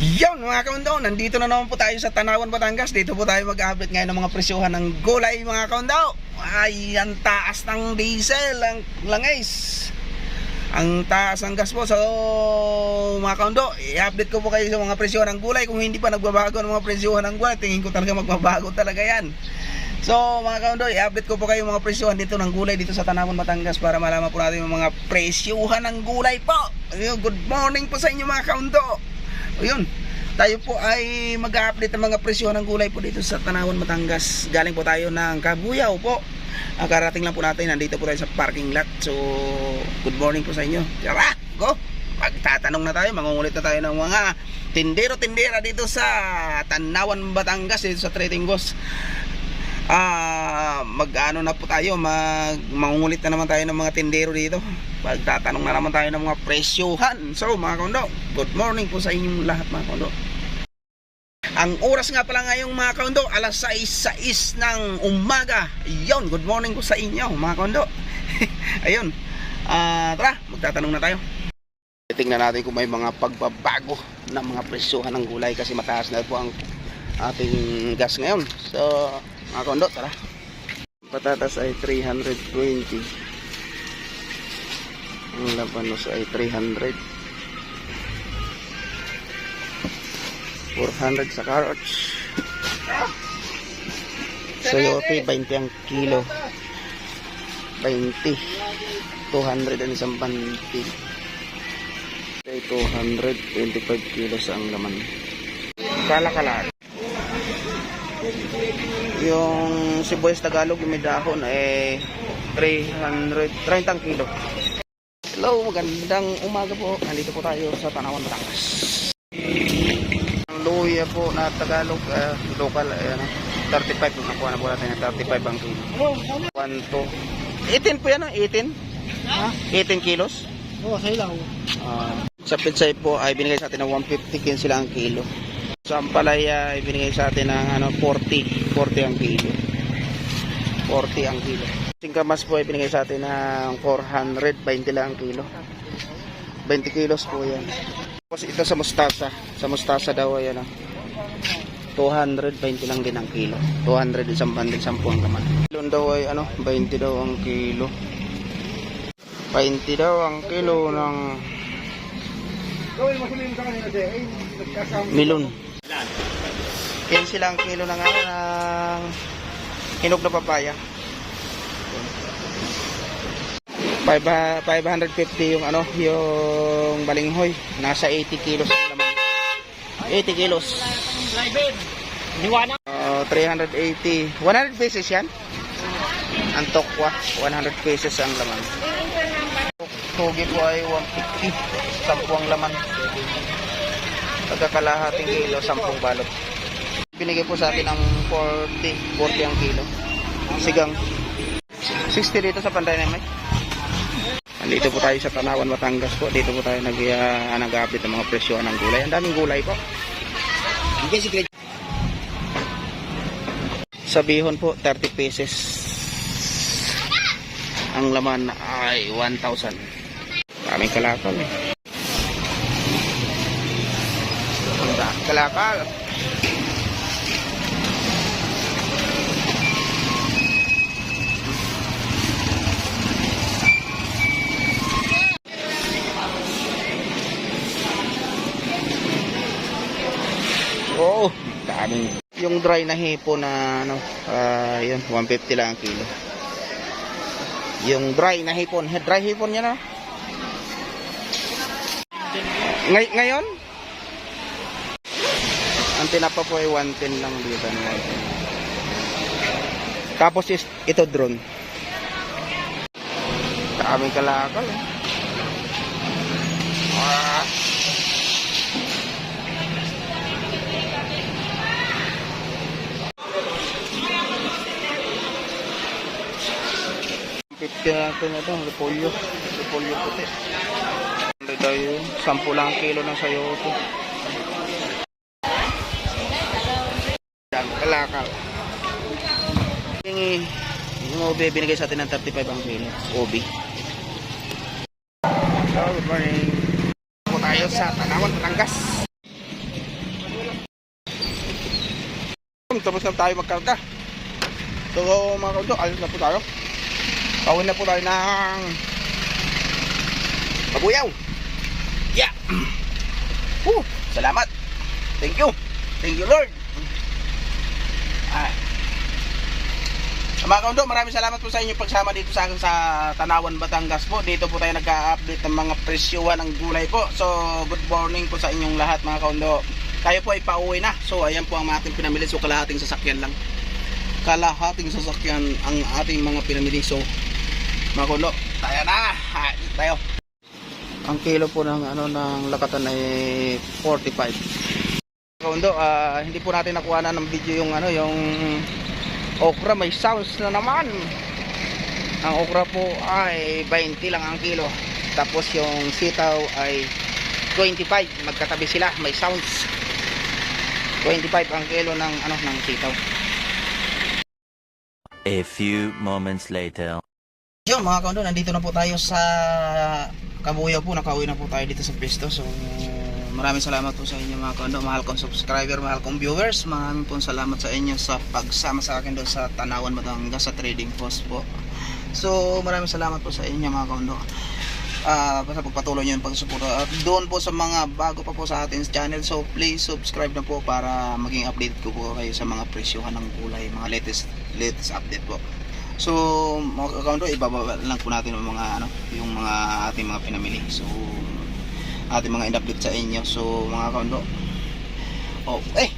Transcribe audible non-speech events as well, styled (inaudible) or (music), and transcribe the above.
Yun mga kaundo, nandito na naman po tayo sa Tanawan, Batangas. Dito po tayo mag-update ngayon ng mga presyuhan ng gulay mga kaundo. Ay, ang taas ng diesel, ang langis. Ang taas ng gas po. So, mga kaundo, i-update ko po kayo sa mga presyuhan ng gulay. Kung hindi pa nagbabago ng mga presyuhan ng gulay, tingin ko talaga magbabago talaga yan. So, mga kaundo, i-update ko po kayo mga presyuhan dito ng gulay dito sa Tanawan, Batangas para malaman po natin yung mga presyuhan ng gulay po. Good morning po sa inyo mga kaundo. Ayun, tayo po ay mag-update ng mga presyo ng gulay po dito sa Tanawan, Batangas. Galing po tayo ng Kabuyaw po. Ah, karating lang po natin, nandito po tayo sa parking lot. So, good morning po sa inyo. Tara, go! Magtatanong na tayo, mangungulit na tayo ng mga tindero-tindera dito sa Tanawan, Batangas, dito sa Trading Boss. Ah, mag-ano na po tayo, mag mangungulit na naman tayo ng mga tindero dito. Pagtatanong na naman tayo ng mga presyohan. So, mga kondo, good morning po sa inyong lahat mga kondo. Ang oras nga pala ngayong mga kondo, alas 6.6 ng umaga. Yon, good morning po sa inyo mga kondo. (laughs) Ayun. Ah, tara, magtatanong na tayo. Tingnan natin kung may mga pagbabago ng mga presyohan ng gulay kasi mataas na po ang ating gas ngayon. So, mga kondo, tara. Patatas ay 320. Ang labanos ay 300. 400 sa carrots. Sayote, 20 ang kilo. 20. 200 ang isang panti. Okay, 225 kilos ang laman. Kala-kala. Yung sibuyas Tagalog, yung may dahon, eh, 300, 30 ang kilo. Hello, magandang umaga po. Nandito po tayo sa Tanawan, Batangas. Ang luya po na Tagalog, eh, local, eh, ano, 35. Kung nakuha na po natin, 35 ang kilo. 1, 2. 18 po yan, ah, 18? Ha? 18 kilos? Oo, sa ilaw. Ah, sa pitsay po ay binigay sa atin ng 150 kin sila ang kilo. Sa ampalaya ay binigay sa atin ng ano 40, 40 ang kilo. 40 ang kilo. Singkamas po ay binigay sa atin ng 420 lang ang kilo. 20 kilos po yan. Tapos ito sa mustasa. Sa mustasa daw ay ano 220 lang din ang kilo. 200 isang bandil 10 ang laman. Kilo daw ay ano 20 daw ang kilo. 20 daw ang kilo ng milon. Yan sila ang kilo ng ano ng hinog na papaya. Five, 550 yung ano, yung balinghoy. Nasa 80 kilos ang laman. 80 kilos. Uh, 380. 100 pesos yan? Ang tokwa, 100 pesos ang laman. Hugi po ay 150. 10 ang laman. Pagkakalahating kilo, 10 balot. Binigay po sa atin ng 40, 40 ang kilo. Sigang. 60 dito sa Panday na may. Nandito po tayo sa Tanawan, Batangas po. Dito po tayo nag, uh, nag-update ng mga presyo ng gulay. Ang daming gulay po. Sa bihon po, 30 pesos. Ang laman ay 1,000. Daming kalakal eh. Ang daming kalakal. Oo, oh, daming. Yung dry na hipo na ano, ah, yun, 150 lang ang kilo. Yung dry na hipon, dry hipon yan ah. Ngay ngayon? Ang tinapa po ay 110 lang dito. 110. Tapos is, ito drone. Daming kalakal eh. Ah. Pipti natin ito, repolyo. Repolyo puti. Ano tayo, 10 lang ang kilo ng sayote. Yan, kalakal. Yung, yung OB binigay sa atin ng 35 ang kilo. OB. So, good morning. Po tayo sa Tanawan, Batangas. tapos na tayo magkarga. So mga kaundo, alis na po tayo. Pauwi na po tayo ng Kabuyaw. Yeah. (clears throat) Woo, salamat. Thank you. Thank you Lord. Ay. Mga kaundo, maraming salamat po sa inyo pagsama dito sa akin sa Tanawan, Batangas po. Dito po tayo nagka-update ng mga presyuhan ng gulay po. So, good morning po sa inyong lahat mga kaundo. Tayo po ay pauwi na. So, ayan po ang ating pinamili. So, kalahating sasakyan lang. Kalahating sasakyan ang ating mga pinamili. So, mga kaundo, tayo na. Ha, tayo. Ang kilo po ng ano ng lakatan ay 45. Kaundo, ah, hindi po natin nakuha na ng video yung ano, yung okra may sounds na naman. Ang okra po ay 20 lang ang kilo. Tapos yung sitaw ay 25. Magkatabi sila, may sounds. 25 ang kilo ng ano ng sitaw. A few moments later. Yun mga kaundo, nandito na po tayo sa Kabuyaw po. Nakauwi na po tayo dito sa Pisto. So maraming salamat po sa inyo mga kaundo. Mahal kong subscriber, mahal kong viewers. Maraming po salamat sa inyo sa pagsama sa akin doon sa Tanawan Batangas sa trading post po. So maraming salamat po sa inyo mga kaundo. Ah, basta pagpatuloy nyo yung pagsuporta at doon po sa mga bago pa po sa ating channel so please subscribe na po para maging update ko po kayo sa mga presyohan ng gulay mga latest latest update po So, mga kakaundo, ibababa lang po natin yung mga ano, yung mga ating mga pinamili. So, ating mga in-update sa inyo. So, mga kakaundo. Oh, eh,